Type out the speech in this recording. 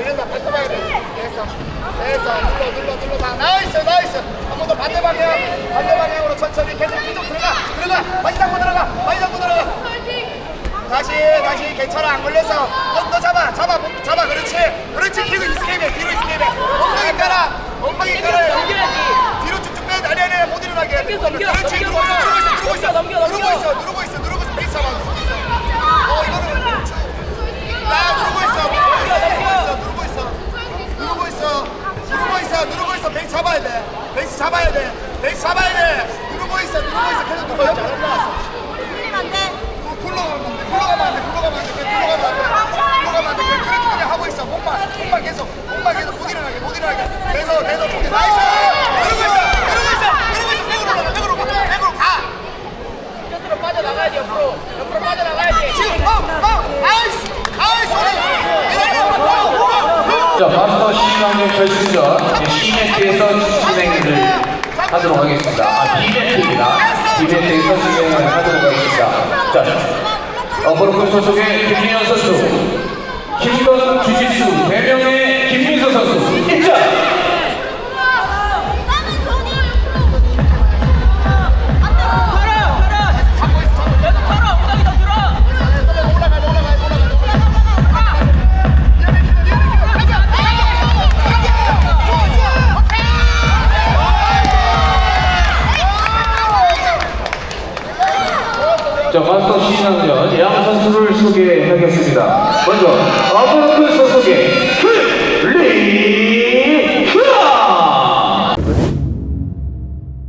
돌린다. 뺏고 봐야 돼. 됐어. 됐어. 눌러 눌러 눌러 다 나이스 나이스. 한 번 더 반대 방향. 반대 방향으로 천천히 계속 계속 들어가. 들어가. 많이 잡고 들어가. 많이 잡고 들어가. 다시 다시. 괜찮아. 안 걸렸어 너, 너 잡아. 잡아. 잡아. 그렇지. 그렇지. 누르고 있어. 자, 마스터 시상의 결승전 C매트에서 진행을 하도록 하겠습니다. 아, B매트입니다. B매트에서 진행을 하도록 하겠습니다. 자, 어퍼로크 소속의 김민현 선수, 킬건 주짓수 대명의 자, 마스터 신인하면 양 선수를 소개하겠습니다. 먼저 아브라크 소개.